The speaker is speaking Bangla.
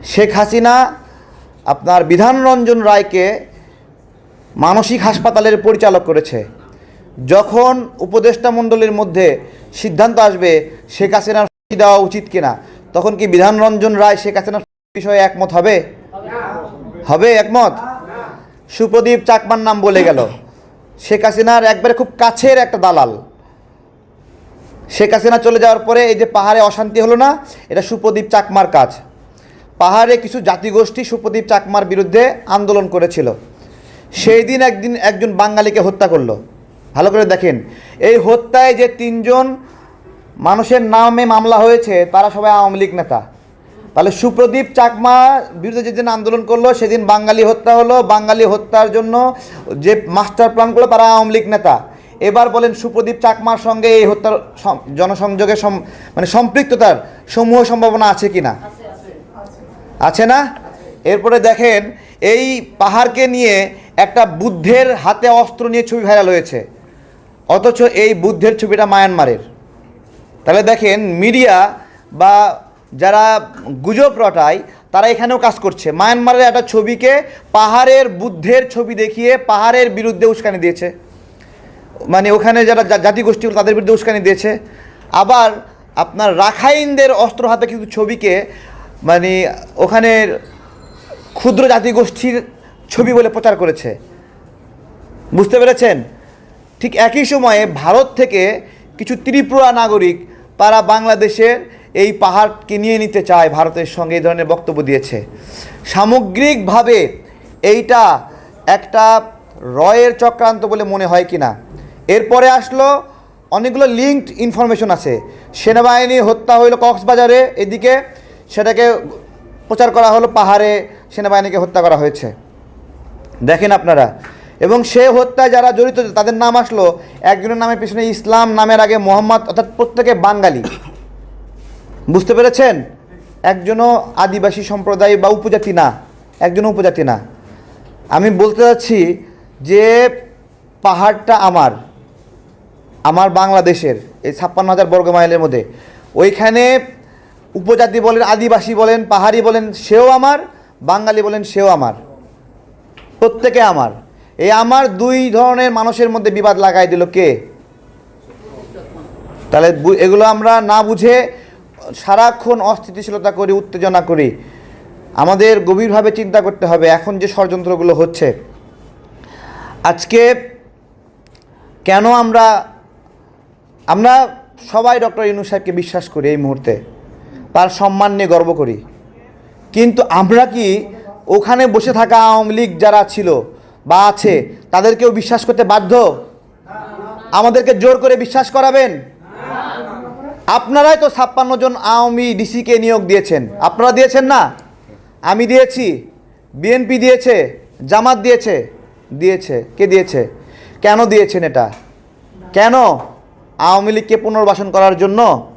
শেখ হাসিনা আপনার বিধানরঞ্জন রায়কে মানসিক হাসপাতালের পরিচালক করেছে। যখন উপদেষ্টা মণ্ডলীর মধ্যে সিদ্ধান্ত আসবে শেখ হাসিনার দেওয়া উচিত কিনা, তখন কি বিধানরঞ্জন রায় শেখ হাসিনার বিষয়ে একমত হবে? হবে একমত? সুপ্রদীপ চাকমার নাম বলে গেল। শেখ হাসিনার একবারে খুব কাছের একটা দালাল। শেখ হাসিনা চলে যাওয়ার পরে এই যে পাহাড়ে অশান্তি হলো না, এটা সুপ্রদীপ চাকমার কাজ। পাহাড়ে কিছু জাতিগোষ্ঠী সুপ্রদীপ চাকমার বিরুদ্ধে আন্দোলন করেছিল। সেই দিন একদিন একজন বাঙালিকে হত্যা করল। ভালো করে দেখেন, এই হত্যায় যে তিনজন মানুষের নামে মামলা হয়েছে, তারা সবাই আওয়ামী লীগ নেতা। তাহলে সুপ্রদীপ চাকমা বিরুদ্ধে যেদিন আন্দোলন করল, সেদিন বাঙালি হত্যা হলো। বাঙালি হত্যার জন্য যে মাস্টার প্ল্যান করল, তারা আওয়ামী লীগ নেতা। এবার বলেন, সুপ্রদীপ চাকমার সঙ্গে এই হত্যার জনসংযোগের মানে সম্পৃক্ততার সমূহ সম্ভাবনা আছে কি না আছে না? এরপরে দেখেন, এই পাহাড়কে নিয়ে একটা বুদ্ধের হাতে অস্ত্র নিয়ে ছবি ভাইরাল হয়েছে। অথচ এই বুদ্ধের ছবিটা মায়ানমারের। তাহলে দেখেন, মিডিয়া বা যারা গুজব রটায়, তারা এখানেও কাজ করছে। মায়ানমারের একটা ছবিকে পাহাড়ের বুদ্ধের ছবি দেখিয়ে পাহাড়ের বিরুদ্ধে উস্কানি দিয়েছে। মানে ওখানে যারা জা- জাতিগোষ্ঠীগুলো তাদের বিরুদ্ধে উস্কানি দিয়েছে। আবার আপনার রাখাইনদের অস্ত্র হাতে কিন্তু ছবিকে মানে ওখানের ক্ষুদ্র জাতিগোষ্ঠীর ছবি বলে প্রচার করেছে। বুঝতে পেরেছেন? ঠিক একই সময়ে ভারত থেকে কিছু ত্রিপুরা নাগরিক তারা বাংলাদেশের এই পাহাড়কে নিয়ে নিতে চায়, ভারতের সঙ্গে এই ধরনের বক্তব্য দিয়েছে। সামগ্রিকভাবে এইটা একটা রয়ের চক্রান্ত বলে মনে হয় কি না এরপরে আসলো অনেকগুলো লিঙ্কড ইনফরমেশন আছে। সেনাবাহিনী হত্যা হইল কক্সবাজারে, এদিকে সেটাকে প্রচার করা হলো পাহাড়ে, সেনাবাহিনীকে হত্যা করা হয়েছে। দেখেন আপনারা। এবং সে হত্যায় যারা জড়িত তাদের নাম আসলো, একজনের নামের পিছনে ইসলাম নামের আগে মোহাম্মদ, অর্থাৎ প্রত্যেকে বাঙালি। বুঝতে পেরেছেন? একজনও আদিবাসী সম্প্রদায় বা উপজাতি না। একজনও উপজাতি না। আমি বলতে চাচ্ছি যে পাহাড়টা আমার আমার বাংলাদেশের, এই ছাপ্পান্ন হাজার বর্গ মাইলের মধ্যে। ওইখানে উপজাতি বলেন, আদিবাসী বলেন, পাহাড়ি বলেন, সেও আমার, বাঙালি বলেন, সেও আমার। প্রত্যেকে আমার। এই আমার দুই ধরনের মানুষের মধ্যে বিবাদ লাগাই দিল কে? তাহলে এগুলো আমরা না বুঝে সারাক্ষণ অস্থিতিশীলতা করি, উত্তেজনা করি। আমাদের গভীরভাবে চিন্তা করতে হবে, এখন যে ষড়যন্ত্রগুলো হচ্ছে। আজকে কেন আমরা আমরা সবাই ডক্টর ইনু সাহেবকে বিশ্বাস করি এই মুহূর্তে। তার সম্মান নিয়ে গর্ব করি। কিন্তু আমরা কি ওখানে বসে থাকা আওয়ামী লীগ যারা ছিল বা আছে, তাদেরকেও বিশ্বাস করতে বাধ্য? আমাদেরকে জোর করে বিশ্বাস করাবেন? আপনারাই তো ছাপ্পান্ন জন আওয়ামী ডিসিকে নিয়োগ দিয়েছেন। আপনারা দিয়েছেন না? আমি দিয়েছি। বিএনপি দিয়েছে, জামাত দিয়েছে। দিয়েছে। কে দিয়েছে? কেন দিয়েছেন এটা? কেন? আওয়ামী লীগকে পুনর্বাসন করার জন্য?